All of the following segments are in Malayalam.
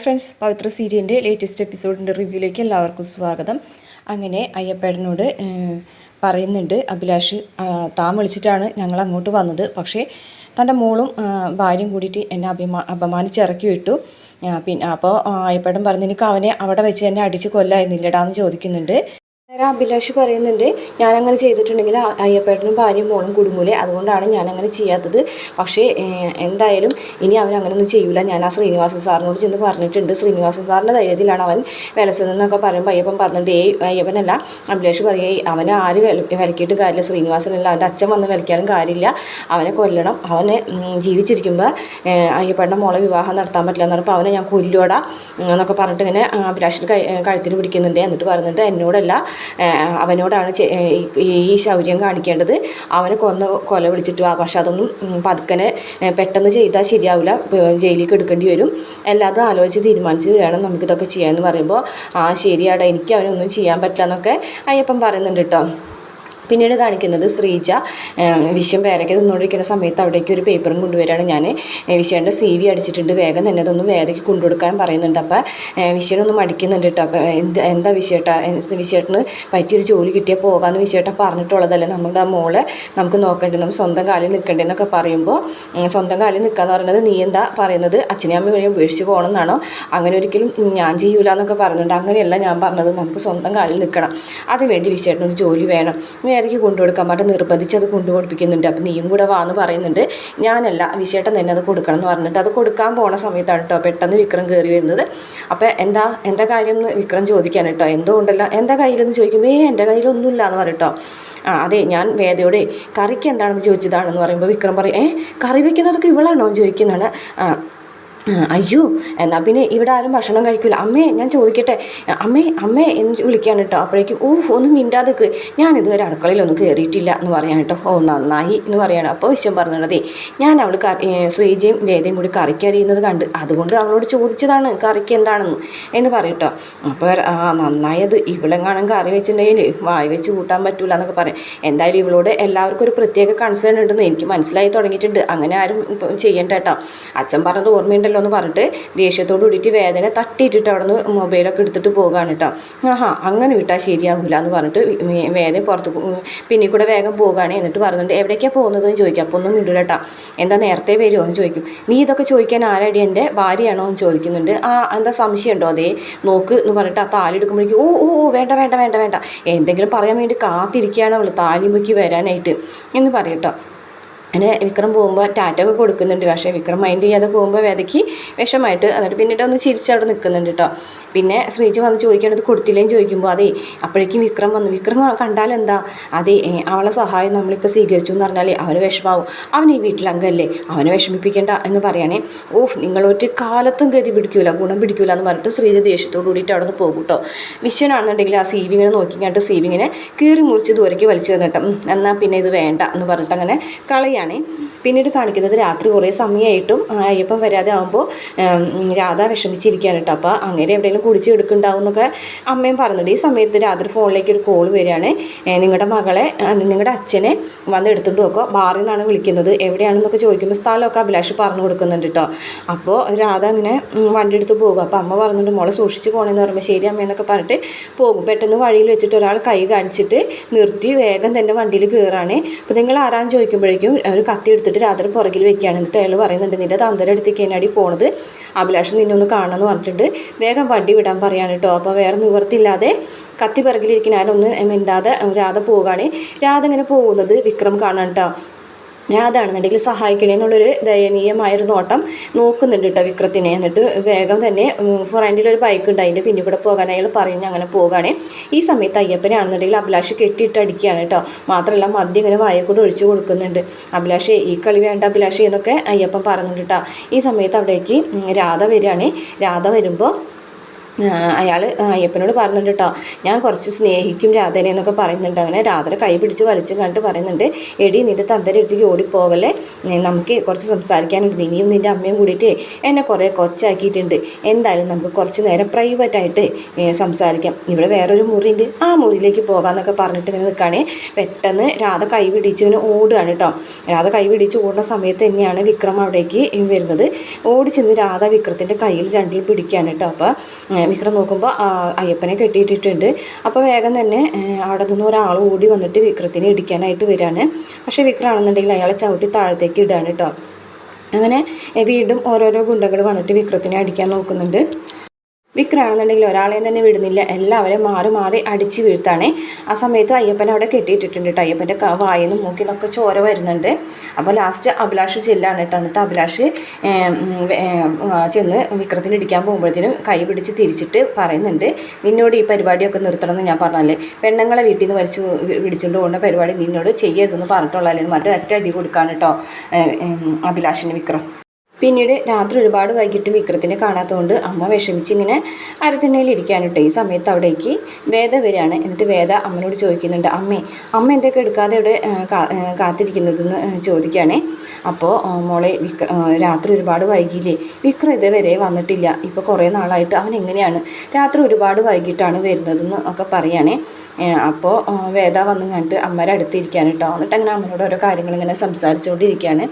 ഫ്രണ്ട്സ് പവിത്ര സീരിയലിന്റെ ലേറ്റസ്റ്റ് എപ്പിസോഡിന്റെ റിവ്യൂയിലേക്ക് എല്ലാവർക്കും സ്വാഗതം. അങ്ങനെ അയ്യപ്പേടനോട് പറയുന്നുണ്ട് അഭിലാഷ് താൻ വിളിച്ചിട്ടാണ് ഞങ്ങൾ അങ്ങോട്ട് വന്നത്. പക്ഷേ തന്റെ മോളും ഭാര്യയും കൂടിയിട്ട് എന്നെ അഭിമാ അപമാനിച്ച് ഇറക്കി വിട്ടു. പിന്നെ അപ്പോൾ അയ്യപ്പേടൻ പറഞ്ഞു എനിക്ക് അവനെ അവിടെ വെച്ച് എന്നെ അടിച്ച് കൊല്ലായിരുന്നില്ലടാന്ന് ചോദിക്കുന്നുണ്ട്. നേരെ അഭിലാഷ് പറയുന്നുണ്ട് ഞാനങ്ങനെ ചെയ്തിട്ടുണ്ടെങ്കിൽ അയ്യപ്പേട്ടനും ഭാര്യയും മോളും കുടുങ്ങൂലേ? അതുകൊണ്ടാണ് ഞാനങ്ങനെ ചെയ്യാത്തത്. പക്ഷേ എന്തായാലും ഇനി അവൻ അങ്ങനെയൊന്നും ചെയ്യൂല. ഞാൻ ആ ശ്രീനിവാസൻ സാറിനോട് ചെന്ന് പറഞ്ഞിട്ടുണ്ട്. ശ്രീനിവാസൻ സാറിന്റെ ധൈര്യത്തിലാണ് അവൻ വിലസെന്നൊക്കെ പറയുമ്പോൾ അയ്യപ്പൻ പറഞ്ഞിട്ട് ഏയ് അയ്യപ്പനല്ല. അഭിലാഷ് പറയുക അവനെ ആര് വിലക്കിയിട്ടും കാര്യമില്ല. ശ്രീനിവാസനല്ല. അവന്റെ അച്ഛൻ വന്ന് വിലക്കിയാലും കാര്യമില്ല. അവനെ കൊല്ലണം. അവനെ ജീവിച്ചിരിക്കുമ്പോൾ ഏഹ്, അയ്യപ്പന്റെ മോളെ വിവാഹം നടത്താൻ പറ്റില്ല എന്ന് പറഞ്ഞപ്പോൾ അവനെ ഞാൻ കൊല്ലുവടാ എന്നൊക്കെ പറഞ്ഞിട്ട് ഇങ്ങനെ അഭിലാഷിന്റെ കഴുത്തിന് പിടിക്കുന്നുണ്ട്. എന്നിട്ട് പറഞ്ഞിട്ട് എന്നോടല്ല. അവനോടാണ് ഈ- ശൗര്യം കാണിക്കേണ്ടത്. അവനെ കൊന്ന് കൊല വിളിച്ചിട്ട് പക്ഷെ അതൊന്നും പതുക്കനെ പെട്ടെന്ന് ചെയ്താൽ ശരിയാവില്ല. ജയിലേക്ക് എടുക്കേണ്ടി വരും. എല്ലാതും ആലോചിച്ച് തീരുമാനിച്ച് വേണം നമുക്കിതൊക്കെ ചെയ്യാമെന്ന് പറയുമ്പോൾ ആ ശരിയാടാ എനിക്ക് അവനൊന്നും ചെയ്യാൻ പറ്റില്ല എന്നൊക്കെ അയ്യപ്പം പറയുന്നുണ്ട് കേട്ടോ. പിന്നീട് കാണിക്കുന്നത് ശ്രീജ വിഷയം പേരയ്ക്ക് തിന്നുകൊണ്ടിരിക്കുന്ന സമയത്ത് അവിടേക്ക് ഒരു പേപ്പറും കൊണ്ടുവരികയാണ് ഞാൻ വിശ്വന്റെ സി വി അടിച്ചിട്ടുണ്ട്. വേഗം തന്നെ അതൊന്ന് വേദയ്ക്ക് കൊണ്ടുകൊടുക്കാൻ പറയുന്നുണ്ട്. അപ്പോൾ വിശ്വനൊന്ന് മടിക്കുന്നുണ്ട് കേട്ടോ അപ്പോൾ എന്ത് എന്താ വിശ്വേട്ടാ വിശ്വേട്ടന് പറ്റിയൊരു ജോലി കിട്ടിയാൽ പോകാമെന്ന് വിശ്വേട്ടൻ പറഞ്ഞിട്ടുള്ളതല്ലേ? നമ്മുടെ ആ മോളെ നമുക്ക് നോക്കേണ്ടത് നമ്മൾ സ്വന്തം കാലിൽ നിൽക്കേണ്ടതെന്നൊക്കെ പറയുമ്പോൾ സ്വന്തം കാലിൽ നിൽക്കാന്ന് പറയുന്നത് നീ എന്താ പറയുന്നത്? അച്ഛനെയും അമ്മയും വഴി ഉപേക്ഷിച്ച് പോകണമെന്നാണോ അങ്ങനെ ഒരിക്കലും ഞാൻ ചെയ്യൂല എന്നൊക്കെ പറയുന്നുണ്ട് അങ്ങനെയല്ല ഞാൻ പറഞ്ഞത്. നമുക്ക് സ്വന്തം കാലിൽ നിൽക്കണം അതിനുവേണ്ടി വിശ്വേട്ടനൊരു ജോലി വേണം. വേദയ്ക്ക് കൊണ്ടുകൊടുക്കാൻ. പറഞ്ഞിട്ട് നിർബന്ധിച്ച് അത് കൊണ്ടുകൊടുപ്പിക്കുന്നുണ്ട്. അപ്പം നീയും കൂടെ വാന്ന് പറയുന്നുണ്ട്. ഞാനല്ല വിശേഷം തന്നെ അത് കൊടുക്കണം എന്ന് പറഞ്ഞിട്ട് അത് കൊടുക്കാൻ പോണ സമയത്താണ് കേട്ടോ പെട്ടെന്ന് വിക്രം കയറി വരുന്നത്. അപ്പം എന്താ എന്താ കാര്യം എന്ന് വിക്രം ചോദിക്കാൻ കേട്ടോ എന്തോ ഉണ്ടല്ലോ എന്താ കയ്യിലെന്ന് ചോദിക്കുമ്പോൾ ഏ എന്റെ കയ്യിലൊന്നുമില്ല എന്ന് പറയട്ടോ ആ അതെ ഞാൻ വേദയോടെ കറിക്ക് എന്താണെന്ന് ചോദിച്ചതാണെന്ന് പറയുമ്പോൾ വിക്രം പറയും ഏ കറി വയ്ക്കുന്നതൊക്കെ ഇവളാണോ ചോദിക്കുന്നതാണ്. ആ, അയ്യോ എന്നാൽ പിന്നെ ഇവിടെ ആരും ഭക്ഷണം കഴിക്കില്ല അമ്മേ ഞാൻ ചോദിക്കട്ടെ. അമ്മേ അമ്മേ എന്ന് വിളിക്കാൻ കേട്ടോ. അപ്പോഴേക്കും ഊഫ് ഒന്നും മിണ്ടാതെ ഞാൻ ഇതുവരെ അടുക്കളയിലൊന്നും കയറിയിട്ടില്ല എന്ന് പറയാൻ കേട്ടോ. ഓ നന്നായി എന്ന് പറയാണ്. അപ്പോൾ വിശ്വം പറഞ്ഞതേ ഞാൻ അവൾ ശ്രീജയും വേദയും കൂടി കറിക്ക് അറിയുന്നത് കണ്ട് അതുകൊണ്ട് അവളോട് ചോദിച്ചതാണ് കറിക്ക് എന്താണെന്ന് എന്ന് പറയട്ടോ അപ്പോൾ ആ നന്നായി നന്നായത് ഇവളെങ്ങാനും കറി വെച്ചിട്ടുണ്ടെങ്കിൽ വായി വെച്ച് കൂട്ടാൻ പറ്റൂല എന്നൊക്കെ പറയും. എന്തായാലും ഇവളോട് എല്ലാവർക്കും ഒരു പ്രത്യേക കൺസേൺ ഉണ്ടെന്ന് എനിക്ക് മനസ്സിലായി തുടങ്ങിയിട്ടുണ്ട്. അങ്ങനെ ആരും ചെയ്യണ്ട കേട്ടോ. അച്ഛൻ പറഞ്ഞത് ഓർമ്മയുണ്ടല്ലോ. എന്ന് പറഞ്ഞിട്ട് ദേഷ്യത്തോട് കൂടിയിട്ട് വേദന തട്ടിയിട്ടിട്ട് അവിടെ നിന്ന് മൊബൈലൊക്കെ എടുത്തിട്ട് പോകാണ് കേട്ടോ ആഹാ അങ്ങനെ വിട്ടാൽ ശരിയാകില്ല എന്ന് പറഞ്ഞിട്ട് വേദന പുറത്ത് പിന്നെ കൂടെ വേഗം പോകുകയാണ് എന്നിട്ട് പറഞ്ഞിട്ട് എവിടേക്കാണ് പോകുന്നതെന്ന് ചോദിക്കും. അപ്പോൾ ഒന്നും മിണ്ടില്ല കേട്ടോ എന്താ നേരത്തെ വരുമോ എന്ന് ചോദിക്കും. നീ ഇതൊക്കെ ചോദിക്കാൻ ആരടി എന്റെ ഭാര്യയാണോ എന്ന് ചോദിക്കുന്നുണ്ട്. ആ എന്താ സംശയമുണ്ടോ അതേ? നോക്ക് എന്ന് പറഞ്ഞിട്ട് ആ താലി എടുക്കുമ്പോഴേക്കും ഓ ഓ ഓ, വേണ്ട വേണ്ട വേണ്ട വേണ്ട. എന്തെങ്കിലും പറയാൻ വേണ്ടി കാത്തിരിക്കുകയാണ് അവൾ താലിമ്പയ്ക്ക് വരാനായിട്ട് എന്ന് പറയട്ടോ അങ്ങനെ വിക്രം പോകുമ്പോൾ ടാറ്റ ഒക്കെ കൊടുക്കുന്നുണ്ട്. പക്ഷേ വിക്രം മൈൻഡ് ചെയ്യാതെ പോകുമ്പോൾ വേദയ്ക്ക് വിഷമായിട്ട് എന്നിട്ട് പിന്നീട് ഒന്ന് ചിരിച്ച് അവിടെ നിൽക്കുന്നുണ്ട് കേട്ടോ പിന്നെ ശ്രീജി വന്ന് ചോദിക്കേണ്ടത് കൊടുത്തില്ലേന്ന് ചോദിക്കുമ്പോൾ അതേ അപ്പോഴേക്കും വിക്രം വന്നു. വിക്രം കണ്ടാൽ എന്താ? അതെ അവളെ സഹായം നമ്മളിപ്പോൾ സ്വീകരിച്ചു എന്ന് പറഞ്ഞാൽ അവന് വിഷമാവും. അവൻ ഈ വീട്ടിലംഗമല്ലേ അവനെ വിഷമിപ്പിക്കേണ്ട എന്ന് പറയണേ ഓഫ് നിങ്ങളൊരു കാലത്തും ഗതി പിടിക്കൂല ഗുണം പിടിക്കൂല എന്ന് പറഞ്ഞിട്ട് ശ്രീജ ദേഷ്യത്തോട് കൂടിയിട്ട് അവിടെ നിന്ന് പോകും കേട്ടോ വിശ്വനാണെന്നുണ്ടെങ്കിൽ ആ സീവിങ്ങിനെ നോക്കി നോക്കിക്കാണ്ട് സീവിങ്ങിനെ കീറി മുറിച്ച് ദൂരേക്ക് വലിച്ചു തന്നിട്ട് എന്നാൽ പിന്നെ ഇത് വേണ്ട എന്ന് പറഞ്ഞിട്ട് അങ്ങനെ കളയാണ്. ആണ് പിന്നീട് കാണിക്കുന്നത് രാത്രി കുറേ സമയമായിട്ടും അയ്യപ്പം വരാതെ ആകുമ്പോൾ രാധ വിഷമിച്ചിരിക്കുകയാണ് കേട്ടോ. അപ്പോൾ അങ്ങനെ എവിടെയെങ്കിലും കുടിച്ച് എടുക്കുന്നുണ്ടാവും എന്നൊക്കെ അമ്മയും പറഞ്ഞിട്ട് ഈ സമയത്ത് രാത്രി ഫോണിലേക്ക് ഒരു കോൾ വരികയാണ്. നിങ്ങളുടെ മകളെ നിങ്ങളുടെ അച്ഛനെ വന്ന് എടുത്തുകൊണ്ട് നോക്കുക ബാറിൽ നിന്നാണ് വിളിക്കുന്നത്. എവിടെയാണെന്നൊക്കെ ചോദിക്കുമ്പോൾ സ്ഥലമൊക്കെ അഭിലാഷ് പറഞ്ഞു കൊടുക്കുന്നുണ്ട് കേട്ടോ. അപ്പോൾ രാധ അങ്ങനെ വണ്ടി എടുത്ത് പോകും. അപ്പോൾ അമ്മ പറഞ്ഞിട്ട് മോളെ സൂക്ഷിച്ച് പോകണമെന്ന് പറയുമ്പോൾ ശരി അമ്മയെന്നൊക്കെ പറഞ്ഞിട്ട് പോകും. പെട്ടെന്ന് വഴിയിൽ വെച്ചിട്ട് ഒരാൾ കൈ കാണിച്ചിട്ട് നിർത്തി വേഗം തന്നെ വണ്ടിയിൽ കയറാണ് അപ്പോൾ നിങ്ങൾ ആരാന്ന് ചോദിക്കുമ്പോഴേക്കും ഒരു കത്തി എടുത്തിട്ട് രാത്രി പുറകിൽ വെക്കുകയാണ്. എന്നിട്ട് അയാൾ പറയുന്നുണ്ട് നിന്റെ തന്തര എടുത്ത് കഴിഞ്ഞാടി പോണത് അഭിലാഷ് നിന്നെ ഒന്ന് കാണണമെന്ന് പറഞ്ഞിട്ടുണ്ട്. വേഗം വണ്ടി വിടാൻ പറയാണ് കേട്ടോ അപ്പോൾ വേറെ നിവർത്തില്ലാതെ കത്തി പിറകിലിരിക്കുന്ന ആരൊന്നും മിണ്ടാതെ രാധ പോവുകയാണ്. രാധ ഇങ്ങനെ പോകുന്നത് വിക്രം കാണാൻ കേട്ടോ രാധാണെന്നുണ്ടെങ്കിൽ സഹായിക്കണേ എന്നുള്ളൊരു ദയനീയമായൊരു നോട്ടം നോക്കുന്നുണ്ട് കേട്ടോ വിക്രത്തിനെ. എന്നിട്ട് വേഗം തന്നെ ഫ്രണ്ടിൽ ഒരു ബൈക്ക് ഉണ്ട് അതിന്റെ പിന്നിൽ കൂടെ പോകാൻ അയാൾ പറഞ്ഞ് അങ്ങനെ പോകാണേ. ഈ സമയത്ത് അയ്യപ്പനാണെന്നുണ്ടെങ്കിൽ അഭിലാഷ് കെട്ടിയിട്ട് അടിക്കുകയാണ് കേട്ടോ മാത്രമല്ല മദ്യം ഇങ്ങനെ വായക്കൂടെ ഒഴിച്ചു കൊടുക്കുന്നുണ്ട്. അഭിലാഷ് ഈ കളി വേണ്ട അഭിലാഷേ എന്നൊക്കെ അയ്യപ്പൻ പറഞ്ഞിട്ട് കേട്ടോ ഈ സമയത്ത് അവിടേക്ക് രാധ വരികയാണ്. രാധ വരുമ്പോൾ അയാൾ അയ്യപ്പനോട് പറഞ്ഞിട്ട് കേട്ടോ ഞാൻ കുറച്ച് സ്നേഹിക്കും രാധനെ എന്നൊക്കെ പറയുന്നുണ്ട്. അങ്ങനെ രാധനെ കൈ പിടിച്ച് വലിച്ചും കണ്ടിട്ട് പറയുന്നുണ്ട് എടി നിന്റെ തന്തര അടുത്തേക്ക് ഓടിപ്പോകല്ലേ? നമുക്ക് കുറച്ച് സംസാരിക്കാനുണ്ട്. നീയും നിന്റെ അമ്മയും കൂടിയിട്ട് എന്നെ കുറേ കൊച്ചാക്കിയിട്ടുണ്ട്. എന്തായാലും നമുക്ക് കുറച്ച് നേരം പ്രൈവറ്റായിട്ട് സംസാരിക്കാം. ഇവിടെ വേറൊരു മുറിയുണ്ട്. ആ മുറിയിലേക്ക് പോകാമെന്നൊക്കെ പറഞ്ഞിട്ട് ഇങ്ങനെ നിൽക്കുകയാണെങ്കിൽ പെട്ടെന്ന് രാധ കൈ പിടിച്ചവന് ഓടുകയാണ് കേട്ടോ രാധ കൈ പിടിച്ച് ഓടുന്ന സമയത്ത് തന്നെയാണ് വിക്രം അവിടേക്ക് വരുന്നത്. ഓടി ചെന്ന് രാധ വിക്രത്തിന്റെ കയ്യിൽ രണ്ടിൽ പിടിക്കുകയാണ് കേട്ടോ അപ്പോൾ വിക്രം നോക്കുമ്പോൾ അയ്യപ്പനെ കെട്ടിയിട്ടിട്ടുണ്ട്. അപ്പോൾ വേഗം തന്നെ അവിടെ നിന്ന് ഒരാൾ ഓടി വന്നിട്ട് വിക്രത്തിനെ ഇടിക്കാനായിട്ട് വരികയാണ് പക്ഷേ വിക്രം ആണെന്നുണ്ടെങ്കിൽ അയാളെ ചവിട്ടി താഴത്തേക്ക് ഇടുകയാണ് കേട്ടോ. അങ്ങനെ വീണ്ടും ഓരോരോ ഗുണ്ടകൾ വന്നിട്ട് വിക്രത്തിനെ അടിക്കാൻ നോക്കുന്നുണ്ട്. വിക്രാണെന്നുണ്ടെങ്കിൽ ഒരാളെയും തന്നെ വിടുന്നില്ല. എല്ലാവരും മാറി മാറി അടിച്ച് വീഴ്ത്താണേ. ആ സമയത്ത് അയ്യപ്പൻ അവിടെ കെട്ടിയിട്ടിട്ടുണ്ട് കേട്ടോ അയ്യപ്പന്റെ വായിന്നും മൂക്കിന്നൊക്കെ ചോര വരുന്നുണ്ട്. അപ്പോൾ ലാസ്റ്റ് അഭിലാഷ് ചെല്ലാണ് കേട്ടോ എന്നിട്ട് അഭിലാഷ് ചെന്ന് വിക്രത്തിന് ഇടിക്കാൻ പോകുമ്പോഴത്തേനും കൈ പിടിച്ച് തിരിച്ചിട്ട് പറയുന്നുണ്ട്. നിന്നോട് ഈ പരിപാടിയൊക്കെ നിർത്തണമെന്ന് ഞാൻ പറഞ്ഞല്ലേ പെണ്ണുങ്ങളെ വീട്ടിൽ നിന്ന് വലിച്ചു പിടിച്ചുകൊണ്ട് പോകുന്ന പരിപാടി നിന്നോട് ചെയ്യരുതെന്ന് പറഞ്ഞിട്ടുള്ളതല്ലേ? മറ്റേ ഒറ്റ അടി കൊടുക്കാണ് കേട്ടോ അഭിലാഷിന് വിക്രം. പിന്നീട് രാത്രി ഒരുപാട് വൈകിട്ട് വിക്രത്തിനെ കാണാത്തതുകൊണ്ട് അമ്മ വിഷമിച്ച് ഇങ്ങനെ അരത്തിണ്ണയിൽ ഇരിക്കുകയാണ് കേട്ടോ ഈ സമയത്ത് അവിടേക്ക് വേദ വരികയാണ്. എന്നിട്ട് വേദ അമ്മനോട് ചോദിക്കുന്നുണ്ട് അമ്മേ അമ്മ എന്തൊക്കെ എടുക്കാതെ ഇവിടെ കാത്തിരിക്കുന്നതെന്ന് ചോദിക്കുകയാണേ. അപ്പോൾ മോളെ വിക്ര രാത്രി ഒരുപാട് വൈകിയില്ലേ? വിക്രം ഇതുവരെ വന്നിട്ടില്ല. ഇപ്പോൾ കുറേ നാളായിട്ട് അവൻ എങ്ങനെയാണ്? രാത്രി ഒരുപാട് വൈകിട്ടാണ് വരുന്നതെന്ന് ഒക്കെ പറയുകയാണേ അപ്പോൾ വേദ വന്നു കണ്ടിട്ട് അമ്മയുടെ എന്നിട്ട് അങ്ങനെ അമ്മനോട് ഓരോ കാര്യങ്ങൾ ഇങ്ങനെ സംസാരിച്ചുകൊണ്ടിരിക്കുകയാണ്.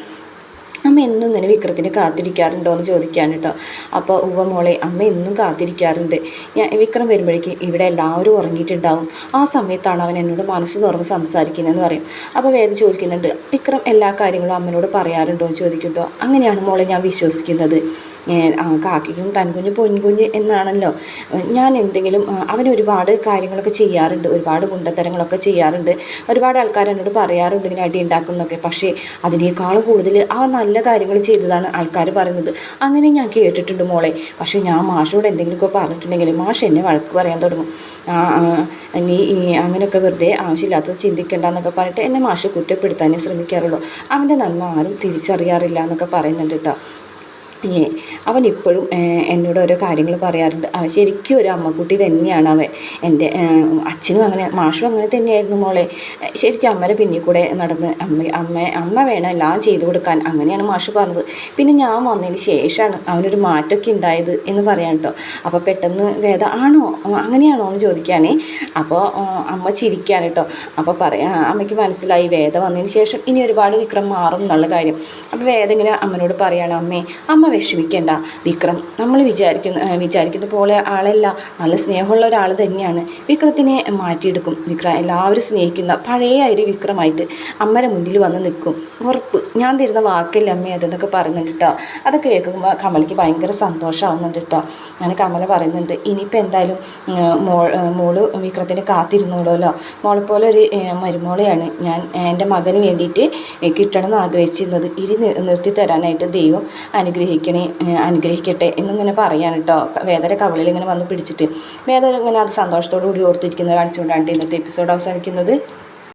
അമ്മ എന്നും ഇങ്ങനെ വിക്രത്തിന് കാത്തിരിക്കാറുണ്ടോ എന്ന് ചോദിക്കാൻ കേട്ടോ. അപ്പോൾ ഉവ്വ മോളെ അമ്മ എന്നും കാത്തിരിക്കാറുണ്ട്. ഞാൻ വിക്രം വരുമ്പോഴേക്ക് ഇവിടെ എല്ലാവരും ഉറങ്ങിയിട്ടുണ്ടാവും. ആ സമയത്താണ് അവൻ എന്നോട് മനസ്സ് തുറന്ന് സംസാരിക്കുന്നതെന്ന് പറയും. അപ്പോൾ വേദ ചോദിക്കുന്നുണ്ട് വിക്രം എല്ലാ കാര്യങ്ങളും അമ്മനോട് പറയാറുണ്ടോ? എന്ന് ചോദിക്കുന്നുണ്ടോ അങ്ങനെയാണ് മോളെ ഞാൻ വിശ്വസിക്കുന്നത്. കാക്കിക്കും തൻകുഞ്ഞ് പൊൻകുഞ്ഞ് എന്നാണല്ലോ. ഞാൻ എന്തെങ്കിലും അവൻ ഒരുപാട് കാര്യങ്ങളൊക്കെ ചെയ്യാറുണ്ട് ഒരുപാട് ഗുണ്ടത്തരങ്ങളൊക്കെ ചെയ്യാറുണ്ട്. ഒരുപാട് ആൾക്കാർ എന്നോട് പറയാറുണ്ട് ഇങ്ങനെ അടി ഉണ്ടാക്കുന്നൊക്കെ പക്ഷേ അതിനേക്കാൾ കൂടുതൽ ആ നല്ല കാര്യങ്ങൾ ചെയ്തതാണ് ആൾക്കാർ പറയുന്നത്. അങ്ങനെ ഞാൻ കേട്ടിട്ടുണ്ട് മോളെ. പക്ഷേ ഞാൻ മാഷോട് എന്തെങ്കിലുമൊക്കെ പറഞ്ഞിട്ടുണ്ടെങ്കിൽ മാഷ് എന്നെ വഴക്ക് പറയാൻ തുടങ്ങും. നീ അങ്ങനെയൊക്കെ വെറുതെ ആവശ്യമില്ലാത്തത് ചിന്തിക്കണ്ടെന്നൊക്കെ പറഞ്ഞിട്ട് എന്നെ മാഷ് കുറ്റപ്പെടുത്താനേ ശ്രമിക്കാറുള്ളൂ. അവന്റെ നന്മ ആരും തിരിച്ചറിയാറില്ല എന്നൊക്കെ പറയുന്നുണ്ട് കേട്ടോ. ഏ, അവൻ ഇപ്പോഴും എന്നോട് ഓരോ കാര്യങ്ങൾ പറയാറുണ്ട്. അവൻ ശരിക്കും ഒരു അമ്മക്കുട്ടി തന്നെയാണ് അവൻ. എന്റെ അച്ഛനും അങ്ങനെ മാഷും അങ്ങനെ തന്നെയായിരുന്നു മോളെ. ശരിക്കും അമ്മയുടെ പിന്നിൽ കൂടെ നടന്ന് അമ്മ അമ്മ അമ്മ വേണം എല്ലാം ചെയ്തു കൊടുക്കാൻ. അങ്ങനെയാണ് മാഷ് പറഞ്ഞത്. പിന്നെ ഞാൻ വന്നതിന് ശേഷമാണ് അവനൊരു മാറ്റമൊക്കെ ഉണ്ടായത് എന്ന് പറയാൻ കേട്ടോ അപ്പോൾ പെട്ടെന്ന് വേദ ആണോ? അങ്ങനെയാണോ? എന്ന് ചോദിക്കുകയാണേ അപ്പോൾ അമ്മ ചിരിക്കുകയാണ് കേട്ടോ അപ്പോൾ പറയാ അമ്മയ്ക്ക് മനസ്സിലായി വേദ വന്നതിന് ശേഷം ഇനി ഒരുപാട് വിക്രം മാറും എന്നുള്ള കാര്യം. അപ്പോൾ വേദ ഇങ്ങനെ അമ്മനോട് പറയുകയാണ് അമ്മേ അമ്മ വിഷമിക്കേണ്ട. വിക്രം നമ്മൾ വിചാരിക്കുന്ന വിചാരിക്കുന്ന പോലെ ആളല്ല. നല്ല സ്നേഹമുള്ള ഒരാൾ തന്നെയാണ്. വിക്രത്തിനെ മാറ്റിയെടുക്കും. വിക്രം എല്ലാവരും സ്നേഹിക്കുന്ന പഴയ ഒരു വിക്രമായിട്ട് അമ്മയുടെ മുന്നിൽ വന്ന് നിൽക്കും. ഉറപ്പ്. ഞാൻ തരുന്ന വാക്കല്ല അമ്മ അതെന്നൊക്കെ പറയുന്നുണ്ട് കേട്ടോ അതൊക്കെ കേൾക്കുമ്പോൾ കമലയ്ക്ക് ഭയങ്കര സന്തോഷമാവുന്നുണ്ട് കേട്ടോ അങ്ങനെ കമല പറയുന്നുണ്ട് ഇനിയിപ്പോൾ എന്തായാലും മോൾ മോൾ വിക്രത്തിനെ കാത്തിരുന്നോളൂല്ലോ. മോളെ പോലെ ഒരു മരുമോളെയാണ് ഞാൻ എന്റെ മകന് വേണ്ടിയിട്ട് കിട്ടണമെന്ന് ആഗ്രഹിച്ചിരുന്നത്. ഇനി നിർത്തി തരാനായിട്ട് ദൈവം അനുഗ്രഹിക്കണേ അനുഗ്രഹിക്കട്ടെ എന്നിങ്ങനെ പറയാണ് കേട്ടോ വേദന കവളിൽ ഇങ്ങനെ വന്ന് പിടിച്ചിട്ട്. വേദന ഇങ്ങനെ അത് സന്തോഷത്തോടു കൂടി ഓർത്തിരിക്കുന്നത് കാണിച്ചുകൊണ്ടാണ് ഇന്നത്തെ എപ്പിസോഡ് അവസാനിക്കുന്നത്.